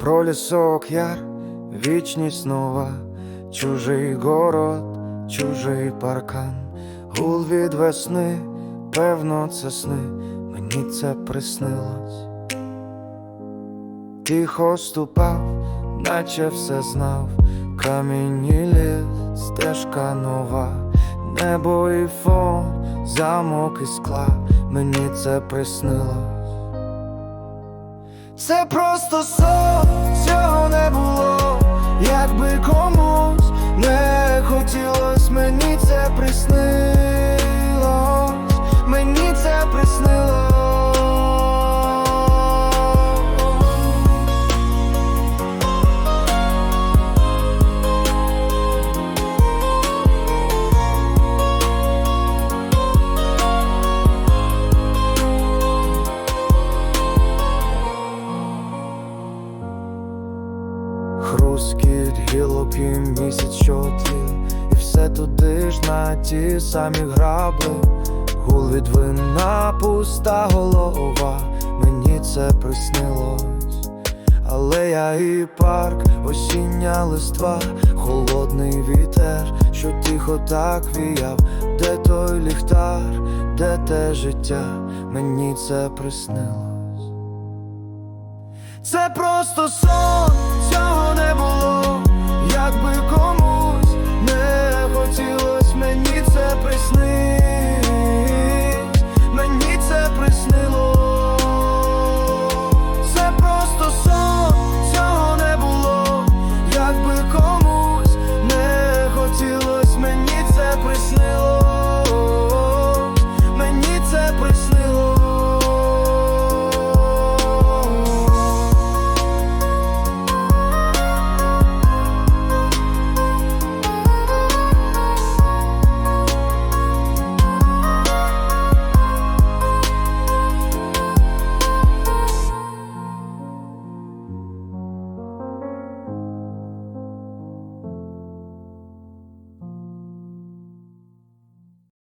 Пролісок яр, вічність нова, чужий город, чужий паркан, гул від весни, певно, це сни, мені це приснилось. Тихо ступав, наче все знав, камінні ліс, стежка нова, небо і фон, замок і скла, мені це приснилось. Це просто сон, Хрускіт гілок і місяць, що І все туди ж на ті самі грабли. Гул від вина, пуста голова. Мені це приснилось. Алея і парк, осіння листва, холодний вітер, що тихо так віяв, де той ліхтар, де те життя, мені це приснилось. Це просто сон,